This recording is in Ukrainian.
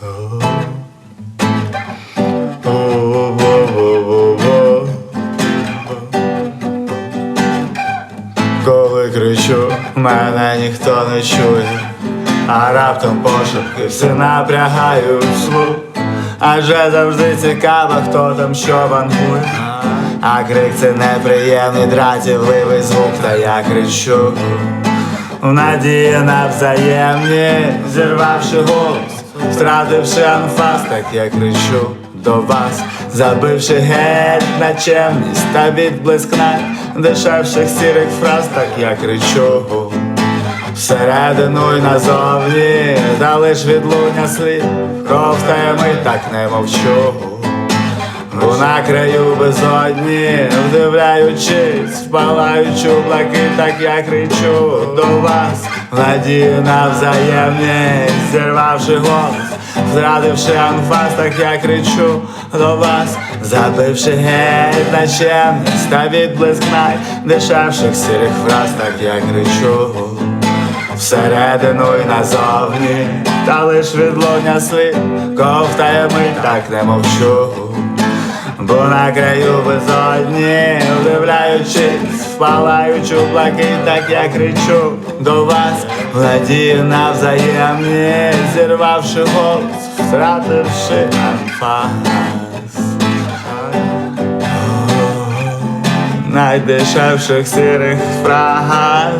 Коли кричу, мене ніхто не чує, а раптом пошепки все напрягають слух. Адже завжди цікаво, хто там що вангує. А крик це неприємний дратівливий звук, та я кричу. В надії на взаємні, зірвавши голос, втративши анфас, так я кричу до вас, забивши геть на чемність та відблиск дешевших сірих фраз, так я кричу. Всередину й назовні, та лиш відлуння слів, ковтає ми так не мовчу. Бо на краю безодні, вдивляючись, впалаючу блакит, так я кричу до вас, в надію на взаємність, зірвавши голос, зрадивши анфас, так я кричу до вас, забивши геть на чемність та відблиск найдешевших сірих фраз, так я кричу. Всередину й назовні, та лиш відлуння слів, ковтає ми так не мовчу. На краю безодні, вдивляючись, впалаючу блакит, так я кричу до вас, владію на взаємність, зірвавши голос, втративши анфас. Найдешевших сірих фраз